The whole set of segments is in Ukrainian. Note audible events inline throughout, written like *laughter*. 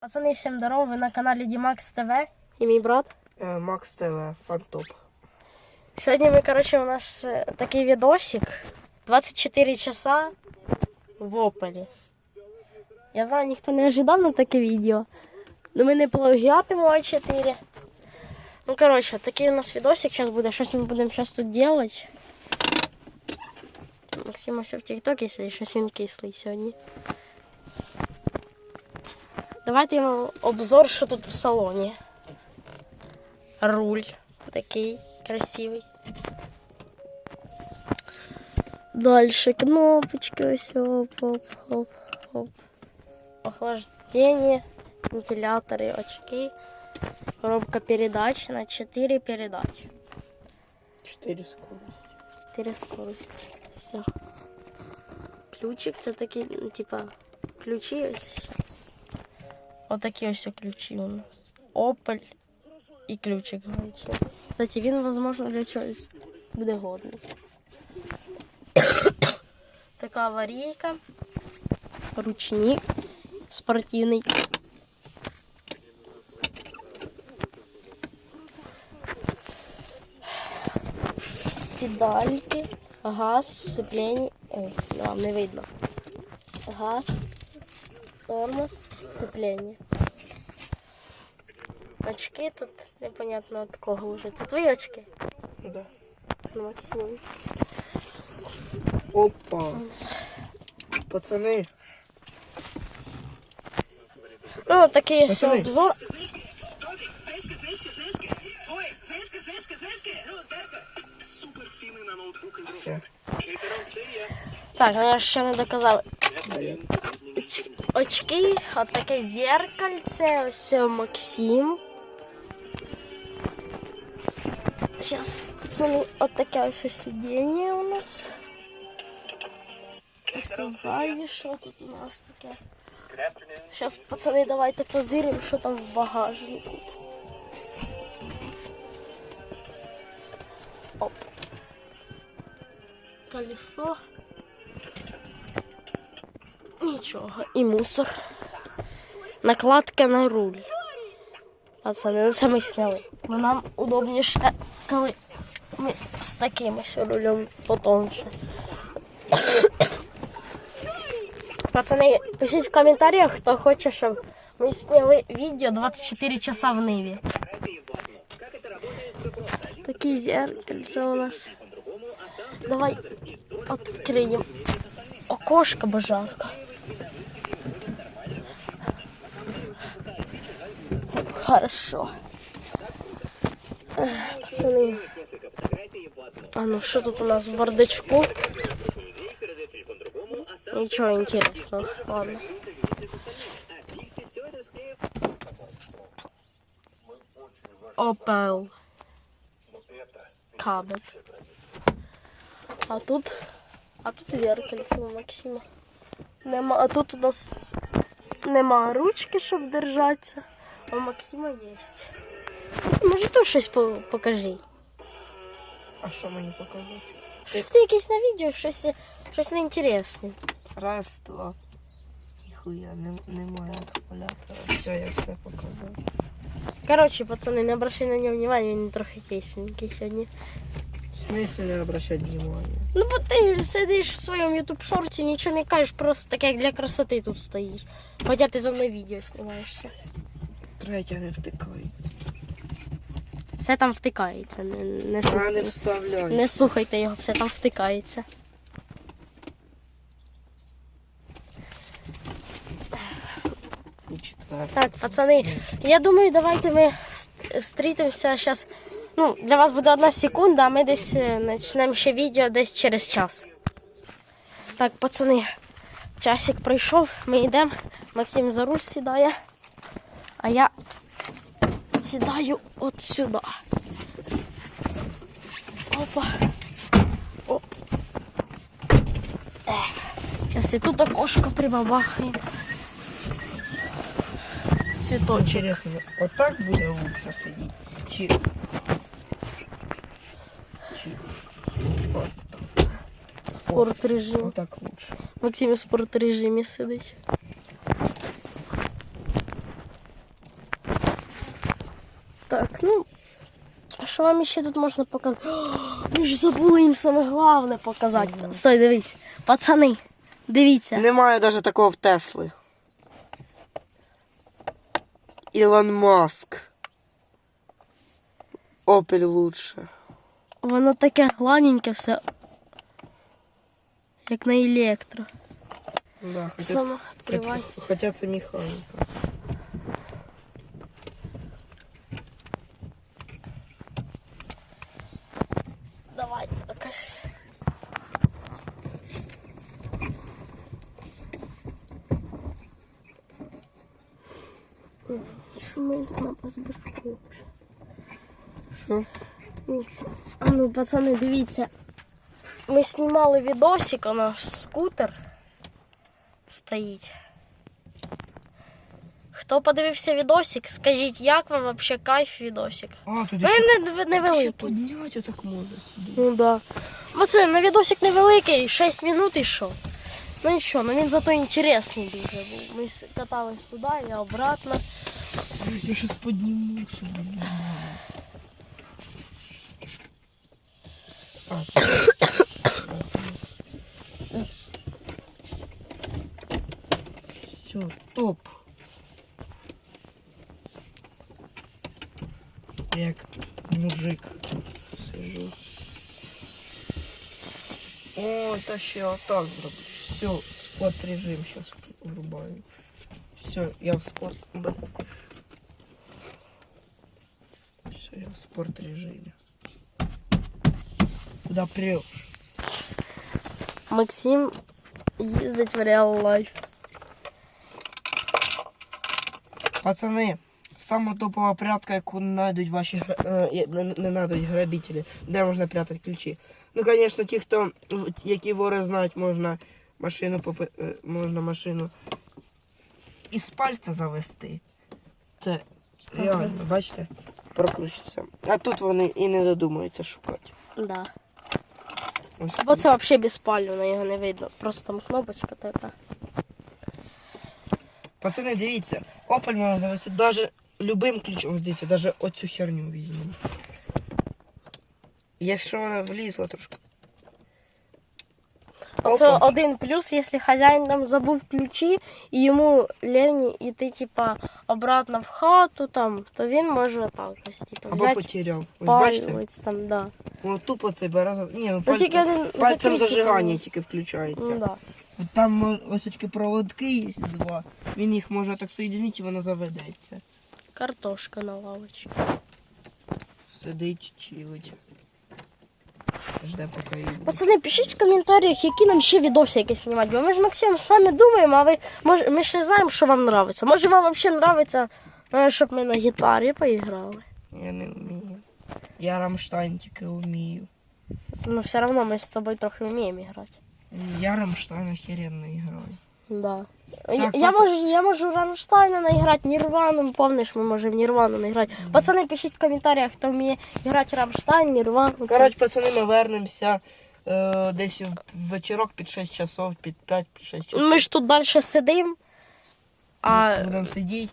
Пацани, всім здорово, ви на каналі Дімакс ТВ і мій брат. Е, Макс ТВ, фантоп. Сьогодні ми, коротше, у нас е, такий відосик. 24 часа в Опелі. Я знаю, ніхто не ожидав на таке відео. Но ми не плагіатимо А4. Ну, коротше, такий у нас відосик зараз буде. Щось ми будемо зараз тут робити. Максим ось в Тіктокі сидить, щось він кислий сьогодні. Давайте йому обзор, що тут в салоні. Руль такий красивий. Дальше кнопочки, ось оп, оп, оп, оп. Охлаждение, вентиляторы, очки. Коробка передач на 4 передачи. 4 скорості. 4 скорости. Все. Ключик це такий, ну, типа, ключі ось щас. Отакі ось ключі у нас. Opel і ключик гаечний. Кстати, він, возможно, для чогось буде годний. така аварійка. Ручник спортивний. Педальки, газ, сцепление. Ой, вам не видно. Газ, тормоз, сцепление. Очки тут непонятно от кого вже. Це твої очки? Да. Ну, Максимові. Опа. Пацани, Ну, такий ось Пацани. обзор. Знижки, знижки, знижки. Ой, знижки, знижки, знижки. Розетка. Супер ціни на ноутбук Все. Так, ну, я ще не доказав. Очки, от таке зеркальце, ось Максим. Сейчас, пацаны, от таке ось сидіння у нас. Ось ззаді, що тут у нас таке. Сейчас, пацани, давайте позиримо, що там в багажнику. Оп. Колесо. Нічого. І мусор. Накладка на руль. Пацани, це ми сняли. Нам удобніше, коли ми з таким рулем потонше. Пацани, пишіть в коментарях, хто хоче, щоб ми зняли відео 24 часа в Ниві. Такі зеркальця у нас. Давай відкриємо окошко, бо Хорошо. Ех, Пацани. А ну що тут у нас в бардачку? Ничего интересного. Ладно. Opel. Кабель. А тут. А тут зеркальце у Максима. Нема, а тут у нас нема ручки, щоб держатися. А у Максима є. Може тут щось по- покажи. а що мені показати? Щось ти якесь на відео, щось, щось неінтересне. Раз, два. Ніхуя, не, немає акумулятора. Все, я все показав. Короче, пацани, не обращай на нього внимания, він трохи кисленький сьогодні. В смысле не обращать внимания? Ну, бо ти сидиш в своєму ютуб шорті, нічого не кажеш, просто так як для красоти тут стоїш. Хоча ти зо мною відео знімаєшся. Третя не втикається. Все там втикається. Не, не, А не вставляй. не слухайте його, все там втикається. Так, пацани, я думаю, давайте ми ст- зустрітимося зараз. Ну, для вас буде одна секунда, а ми десь е, почнемо ще відео десь через час. Так, пацани, часик пройшов, ми йдемо. Максим за руль сідає, а я сідаю от сюди. Опа. Оп. Зараз і тут окошко прибабахаємо. Цвіточок. Интересно, вот так буде лучше сидіти? Чи... Чи... От, Спорт режим. вот так лучше. Максим в спорт режимі сидить. Так, ну. А що вам ще тут можна показати? *gasps* Ми ж забули їм саме головне показати. Ага. Стой, дивись. Пацани, дивіться. Немає навіть такого в Тесли. Ілон Маск. Опель лучше. Воно таке гладеньке все. Як на електро. Да, хотя, хотя, відкривається. хотя це механіка. Давай, якось. Що ми тут на позбірку? Що? А ну, пацани, дивіться. Ми знімали відосик, у нас скутер стоїть. Хто подивився відосик, скажіть, як вам вообще кайф відосик? А, тут Ну, не, не, невеликий. підняти отак можна. Ну да. Оце на відосик невеликий, 6 минут і що. Ну що, ну він зато інтересний дуже був. Ми катались туди і обратно. Я щас підніму сюди. Все, топ. Як мужик сижу. О, та ще отак зроблю. Все, спорт режим сейчас врубаю. Все, я в спорт. Все, я в спорт режиме. Куда прешь? Максим їздить в реал лайф. Пацани, сама топова прятка, яку знайдуть ваші гра- е, не, не знайдуть грабителі, де можна прятати ключі. Ну, звісно, ті, хто які вори знають, можна машину попи- е, можна машину із пальця завести. Це реально, бачите, прокручується. А тут вони і не додумаються шукати. Да. Ось Бо це взагалі безпалювно, його не видно. Просто там кнопочка така. Пацани, дивіться, опаль можна завести навіть любим ключом, дивіться, даже оцю херню візьмемо. Якщо вона влізла трошки. Це один плюс, якщо хазяїн там забув ключі і йому лень іти, типа, обратно в хату там, то він може так ось, типа, Або взяти потеряв. Ось бачите? палець там, да. Воно тупо цей бере. Ні, ну Ну, тільки один пальцем закритий, зажигання тільки включається. Ну, да. От Там мо- ось очки проводки є два. Він їх може так соєдинити і вона заведеться. Картошка на лавочці. Сидить, чилить. Жде поки її. буде. Пацани, пишіть в коментарях, які нам ще відосики знімати. Бо ми з Максимом самі думаємо, а ви може, ми ще знаємо, що вам подобається. Може вам взагалі подобається, щоб ми на гітарі поіграли. Я не вмію. Я Рамштайн тільки вмію. Ну, все одно ми з тобою трохи вміємо грати. Я Рамштайн охеренно граю. Да. Так, я, можу, я можу Рамштайна наіграти, Нірвану, помниш, ми можемо Нірвану наіграти. Пацани, пишіть в коментарях, хто вміє грати Рамштайн, Нірвану. Коротше, пацани, ми вернемося е, десь в вечірок під 6 часов, під 5, під 6 часов. Ми ж тут далі сидимо. А Будемо сидіти.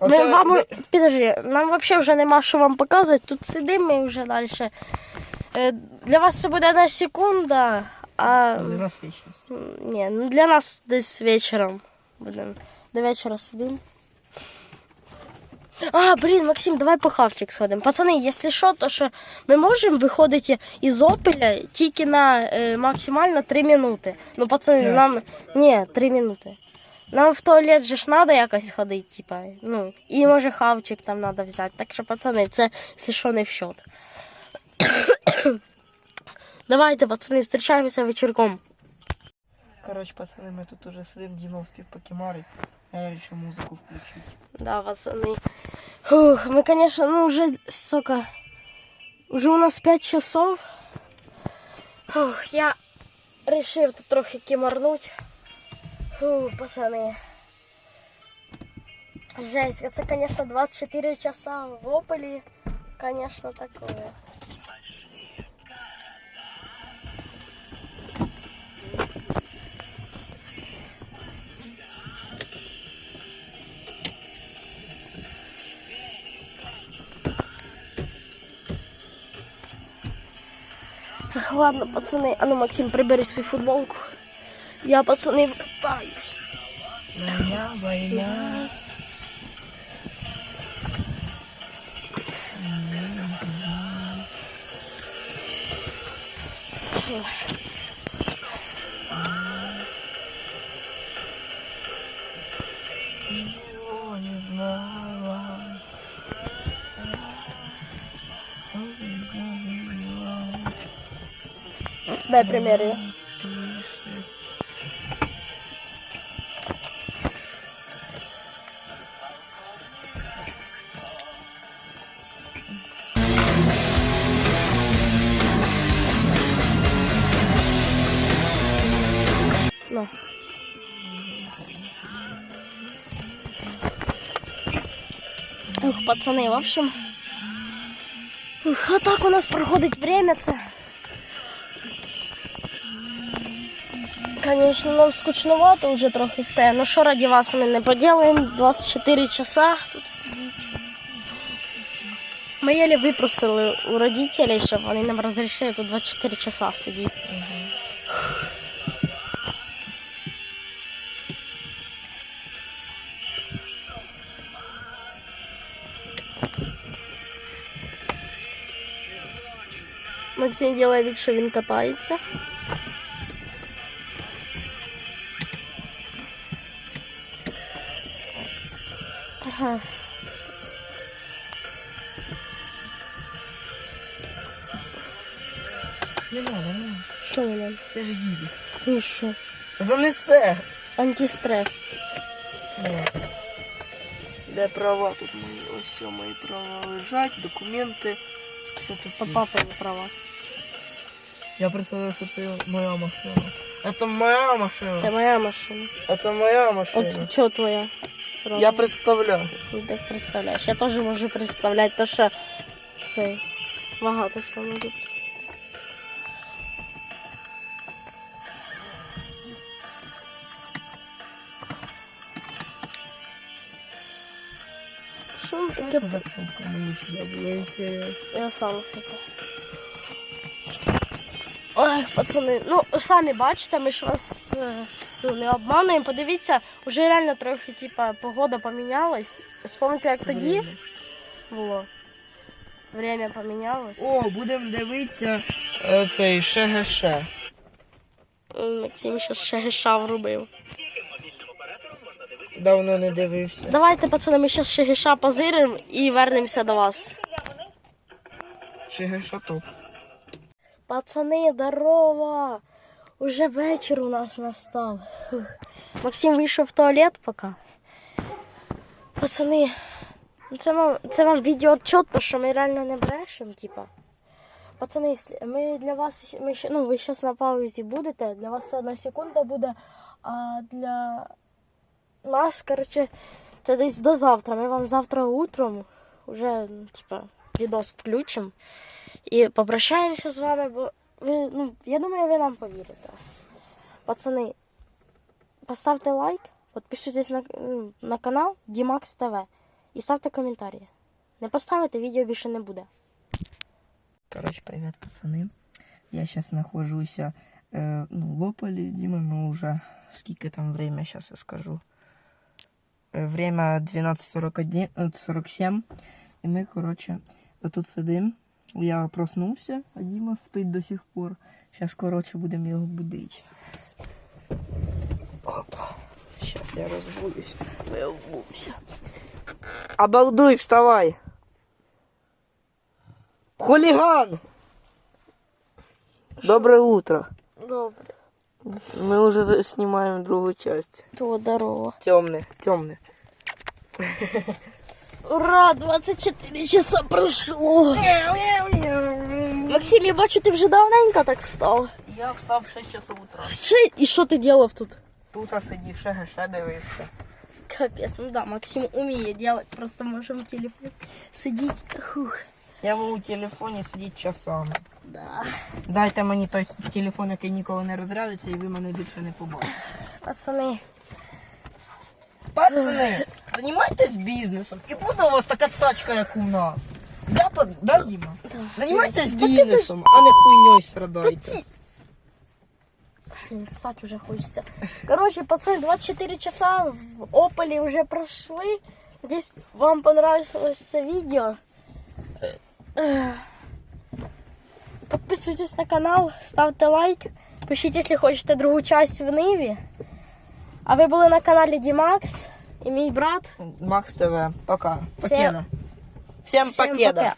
ми Оце вам, підожди, нам взагалі вже нема що вам показувати. Тут сидимо ми вже далі. Е, Для вас це буде одна секунда, а Для нас м, ні, ну для нас десь вечором. Будемо до вечора сидимо. А, блін, Максим, давай по хавчик сходимо. Пацани, якщо що, то що ми можемо виходити із опеля тільки на е, максимально 3 минути. Ну, пацани, П'ять. нам. Ні, 3 минути. Нам в туалет же ж треба якось ходити, типа. Ну, і може хавчик там треба взяти. Так що, пацани, це, якщо що, не в счет. Давайте, пацани, зустрічаємося вечірком. Коротше, пацани, ми тут уже сидимо, Діма успів покемарить. А я вирішив музику включити. Да, пацаны. Фух, мы, конечно, ну уже, сука, уже у нас 5 часов. Фух, я решил тут трохи кимарнуть. Фух, пацаны. Жесть, это, конечно, 24 часа в Ополе. Конечно, такое. Ладно, пацаны, а ну, Максим, прибери свою футболку. Я, пацаны, вкатаюсь. Моя война. Ничего Дай примеры. Ну. Ух, пацаны, в общем. Ух, а так у нас проходить время це. Конечно, нам скучновато вже трохи стає. Ну що раді вас ми не поділаємо. 24 часа. Ми єлі випросили у родителей, щоб вони нам розрішили тут 24 часа сидіти. Максим робить від, що він катається. Ага. Не надо, не надо. Що ви нам? Ти ж їде. Ну що? Занесе. Антистрес. Де права тут мої? Ось все мої права лежать, документи. Все тут. По папині права. Я представляю, що це моя машина. Это моя машина. Це моя машина. Это моя машина. От що твоя? Я представляю. Ти представляєш. Я теж можу представляти, то що цей багато що можу представляти. Що таке? Я сам хз. Ой, пацани, ну самі бачите, ми ж вас е, ну, не обмануємо. Подивіться, вже реально трохи, типа, погода помінялась. Вспомните, як тоді було. Время помінялось. О, будемо дивитися е, цей ШГШ. Максим ще шегеша врубив. Давно не дивився. Давайте, пацани, ми зараз шегеша позиримо і вернемося до вас. ШГШ топ. Пацани, здорово! Уже вечір у нас настав. Максим вийшов в туалет поки. Пацани, ну це вам, це вам відеоотчет, що ми реально не брешемо, типа. Пацани, ми для вас, ми ну, ви зараз на паузі будете, для вас це одна секунда буде, а для нас, коротше, це десь до завтра. Ми вам завтра утром вже, ну, типа, відос включимо. І попрощаємося з вами, бо ви, ну, я думаю, ви нам повірите. Пацани, поставте лайк, підписуйтесь на, ну, на канал Дімакс ТВ і ставте коментарі. Не поставите, відео більше не буде. Короче, привет, пацаны. Я сейчас нахожусь э, ну, в Ополе с Димой, но уже сколько там время, сейчас я скажу. Э, время 12.41, э, 47. И мы, короче, вот тут сидим. Я проснулся, а Дима спить до сих пор. Сейчас, короче, будем его будить. Опа. Сейчас я разбудусь. Я обулся. Обалдуй, вставай! Хулиган! Доброе утро. Добре. Мы уже за- снимаем другую часть. То здорово. Темный, темный. Ура! 24 часа пройшло. Максим, я бачу, ти вже давненько так встав. Я встав в 6 часов утра. Ще, і що ти робив тут? Тут сидів, ще ще дивився. Капець, ну да, Максим уміє делать, просто можемо в телефон сидіти. Фух. Я можу у телефоні сидіти часами. Да. Дайте мені той телефон, який ніколи не розрядиться, і ви мене більше не побачите. Пацани, Пацани, займайтесь бізнесом. І буде у вас така тачка, як у нас. Да, под... да, Дима? Да. Занимайтесь Та ти бизнесом, а не хуйней страдайте. Блин, ссать уже хочется. Короче, пацаны, 24 часа в Ополе уже прошли. Надеюсь, вам понравилось это видео. Эх. Подписывайтесь на канал, ставте лайк. Пишите, если хотите другую часть в Ниві. А ви були на каналі Дімакс і мій брат. Макс ТВ, пока. Всем- Покеда. Всем, Всем покеда. пока.